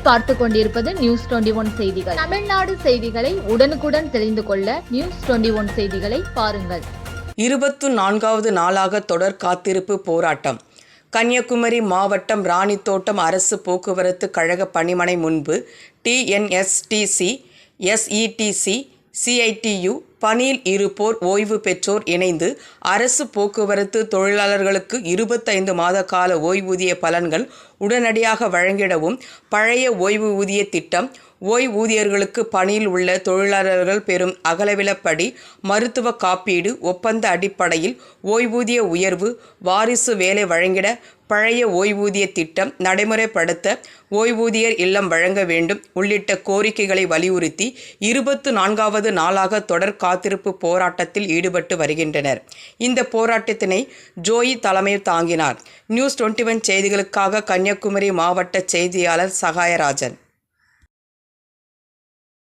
பார்த்து கொண்டிருப்பது news twenty one செய்திகள். தமிழ்நாடு செய்திகளை உடனுக்குடன் தெரிந்து கொள்ள நியூஸ் டுவெண்டி ஒன் செய்திகளை பாருங்கள். இருபத்து நான்காவது நாளாக தொடர் காத்திருப்பு போராட்டம். கன்னியாகுமரி மாவட்டம் ராணித்தோட்டம் அரசு போக்குவரத்து கழக பணிமனை முன்பு டிஎன்எஸ்டிசி எஸ்இடிசி சிஐடியு பணியில் இருப்போர் ஓய்வு பெற்றோர் இணைந்து அரசு போக்குவரத்து தொழிலாளர்களுக்கு இருபத்தைந்து மாத கால ஓய்வூதிய பலன்கள் உடனடியாக வழங்கிடவும் பழைய ஓய்வூதிய திட்டம் ஓய்வூதியர்களுக்கு பணியில் உள்ள தொழிலாளர்கள் பெறும் அகலவிலப்படி மருத்துவ காப்பீடு ஒப்பந்த அடிப்படையில் ஓய்வூதிய உயர்வு வாரிசு வேலை வழங்கிட பழைய ஓய்வூதிய திட்டம் நடைமுறைப்படுத்த ஓய்வூதியர் இல்லம் வழங்க வேண்டும் உள்ளிட்ட கோரிக்கைகளை வலியுறுத்தி இருபத்து நான்காவது நாளாக தொடர் காத்திருப்பு போராட்டத்தில் ஈடுபட்டு வருகின்றனர். இந்த போராட்டத்தினை ஜோயி தலைமை தாங்கினார். நியூஸ் டுவெண்ட்டி ஒன் செய்திகளுக்காக கன்னியாகுமரி மாவட்ட செய்தியாளர் சகாயராஜன்.